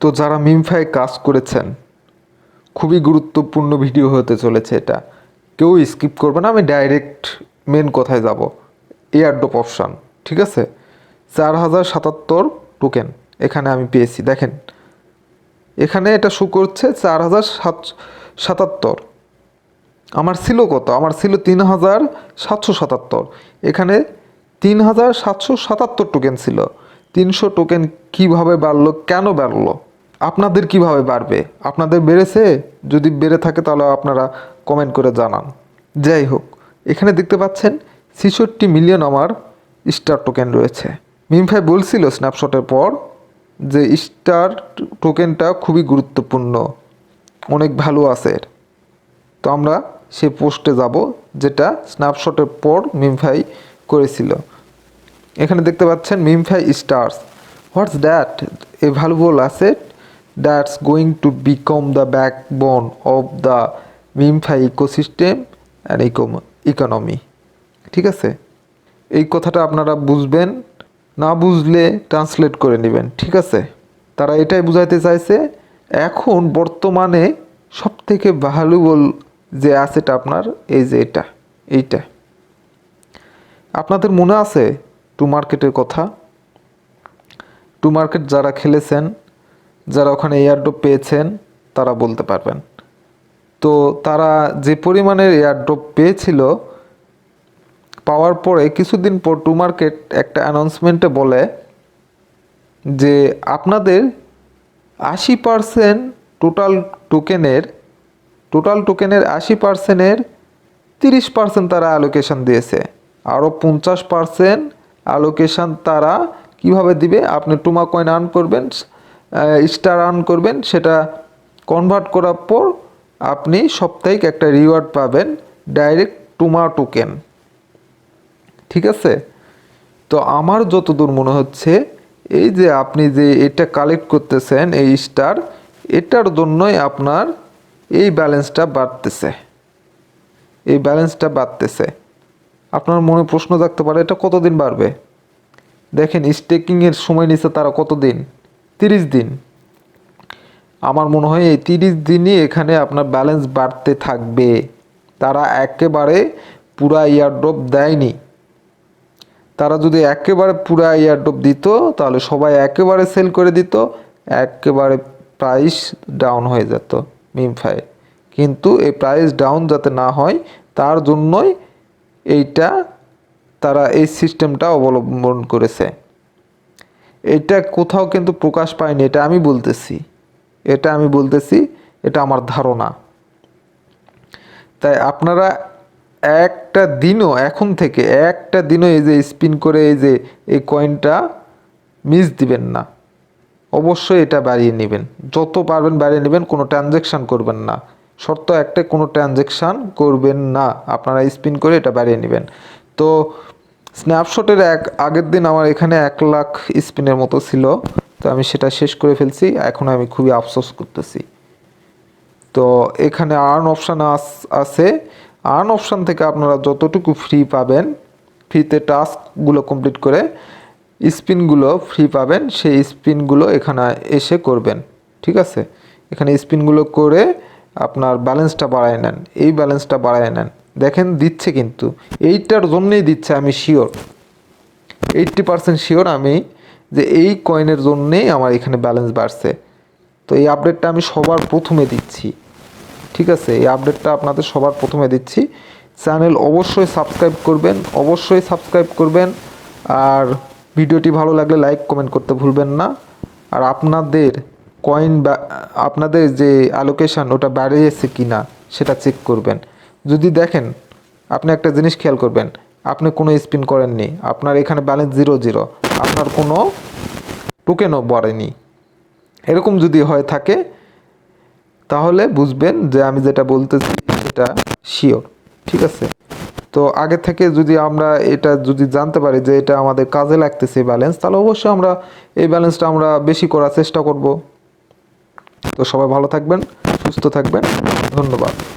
তো যারা মিমফায় কাজ করেছেন, খুবই গুরুত্বপূর্ণ ভিডিও হতে চলেছে এটা। কেউ স্কিপ করবে না, আমি ডাইরেক্ট মেন কথায় যাব। এয়ারড্রপ অপশান ঠিক আছে? চার হাজার সাতাত্তর টোকেন এখানে আমি পেয়েছি, দেখেন। এখানে এটা শো করছে চার হাজার সাত, সাতাত্তর। আমার ছিল কত? আমার ছিল তিন হাজার সাতশো সাতাত্তর। এখানে তিন হাজার সাতশো সাতাত্তর টোকেন ছিল। তিনশো টোকেন কীভাবে বাড়লো, কেন বাড়লো? আপনাদের কীভাবে বাড়বে? আপনাদের বেড়েছে? যদি বেড়ে থাকে তাহলে আপনারা কমেন্ট করে জানান। যাই হোক, এখানে দেখতে পাচ্ছেন, ছেষট্টি মিলিয়ন আমার স্টার টোকেন রয়েছে। মিমফাই বলছিল স্ন্যাপশটের পর যে স্টার টোকেনটা খুবই গুরুত্বপূর্ণ, অনেক ভালো আছে তো আমরা সে পোস্টে যাব, যেটা স্ন্যাপশটের পর মিমফাই করেছিল। এখানে দেখতে পাচ্ছেন MemeFi stars what's that a valuable asset that's going to become the backbone of the MemeFi ecosystem and economy ঠিক আছে? এই কথাটা আপনারা বুঝবেন, না বুঝলে ট্রান্সলেট করে নেবেন, ঠিক আছে? তারা এটাই বুঝাইতে চাইছে, এখন বর্তমানে সব থেকে ভ্যালুবল যে অ্যাসেট আপনার, এই যে এটা, এইটা। আপনাদের মনে আছে টু মার্কেটের কথা? টু মার্কেট যারা খেলেছেন যারা ওখানে এয়ারড্রপ পেয়েছেন, তারা বলতে পারবেন। তো তারা যে পরিমাণের এয়ারড্রপ পেয়েছিল, পাওয়ার পরে কিছুদিন পর টু মার্কেট একটা অ্যানাউন্সমেন্টে বলে যে, আপনাদের আশি পার্সেন্ট টোটাল টোকেনের টোটাল টোকেনের আশি পার্সেন্টের তিরিশ পার্সেন্ট তারা অ্যালোকেশন দিয়েছে। আরও পঞ্চাশ পার্সেন্ট অ্যালোকেশন তারা কীভাবে দিবে? আপনি টুমা কয়েন আর্ন করবেন স্টার আর্ন করবেন, সেটা কনভার্ট করার পর আপনি সাপ্তাহিক একটা রিওয়ার্ড পাবেন ডাইরেক্ট টুমা টোকেন ঠিক আছে? তো আমার যতদূর মনে হচ্ছে, এই যে আপনি যে এটা কালেক্ট করতেছেন, এই স্টার এটার জন্যই আপনার এই ব্যালেন্সটা বাড়তেছে। এই ব্যালেন্সটা বাড়তেছে। আপনার মনে প্রশ্ন থাকতে পারে, এটা কতদিন বাড়বে? দেখেন স্টেকিংয়ের সময় নিচ্ছে তারা কতদিন? তিরিশ দিন। আমার মনে হয় এই তিরিশ দিনই এখানে আপনার ব্যালেন্স বাড়তে থাকবে। তারা একেবারে পুরা ইয়ারড্রপ দেয়নি। তারা যদি একেবারে পুরা ইয়ারড্রপ দিত, তাহলে সবাই একেবারে সেল করে দিত, একেবারে প্রাইস ডাউন হয়ে যেত মিমফাই কিন্তু এই প্রাইস ডাউন যাতে না হয়, তার জন্যই এইটা তারা এই সিস্টেমটা অবলম্বন করেছে। এটা কোথাও কিন্তু প্রকাশ পায়নি, এটা আমি বলতেছি। এটা আমি বলতেছি, এটা আমার ধারণা। তাই আপনারা একটা দিনও, এখন থেকে একটা দিনও এই যে স্পিন করে এই যে এই কয়েনটা মিস দিবেন না। অবশ্যই এটা বাড়িয়ে নেবেন। যত পারবেন বাড়িয়ে নেবেন, কোনো ট্রানজ্যাকশান করবেন না। শর্ত একটা কোনো ট্রানজ্যাকশান করবেন না। আপনারা স্পিন করে এটা বাড়িয়ে নেবেন। তো স্ন্যাপশটের এক, আগের দিন আমার এখানে এক লাখ স্পিনের মতো ছিল। তো আমি সেটা শেষ করে ফেলছি। এখন আমি খুবই আফসোস করতেছি। তো এখানে আর্ন অপশান আছে। আর্ন অপশান থেকে আপনারা যতটুকু ফ্রি পাবেন ফ্রিতে টাস্কগুলো কমপ্লিট করে স্পিনগুলো ফ্রি পাবেন, সেই স্পিনগুলো এখানে এসে করবেন। ঠিক আছে? এখানে স্পিনগুলো করে আপনার ব্যালেন্সটা বাড়ায় নেন। এই ব্যালেন্সটা বাড়ায় নেন। দেখেন দিচ্ছে কিন্তু। এইটার জন্যেই দিচ্ছে আমি শিওর এইট্টি পারসেন্ট শিওর আমি যে এই কয়েনের জন্যেই আমার এখানে ব্যালেন্স বাড়ছে। তো এই আপডেটটা আমি সবার প্রথমে দিচ্ছি। ঠিক আছে? এই আপডেটটা আপনাদের সবার প্রথমে দিচ্ছি। চ্যানেল অবশ্যই সাবস্ক্রাইব করবেন, অবশ্যই সাবস্ক্রাইব করবেন। আর ভিডিওটি ভালো লাগলে লাইক কমেন্ট করতে ভুলবেন না। আর আপনাদের কয়েন আপনাদের যে অ্যালোকেশান ওটা বাড়িয়েছে কি না সেটা চেক করবেন। যদি দেখেন, আপনি একটা জিনিস খেয়াল করবেন, আপনি কোনো স্পিন করেননি, আপনার এখানে ব্যালেন্স জিরো জিরো আপনার কোনো টোকেনও বাড়েনি এরকম যদি হয়ে থাকে, তাহলে বুঝবেন যে আমি যেটা বলতেছি সেটা শিওর ঠিক আছে? তো আগে থেকে যদি আমরা এটা যদি জানতে পারি যে এটা আমাদের কাজে লাগতেছে ব্যালেন্স তাহলে অবশ্যই আমরা এই ব্যালেন্সটা আমরা বেশি করার চেষ্টা করব। তো সবাই ভালো থাকবেন, সুস্থ থাকবেন, ধন্যবাদ।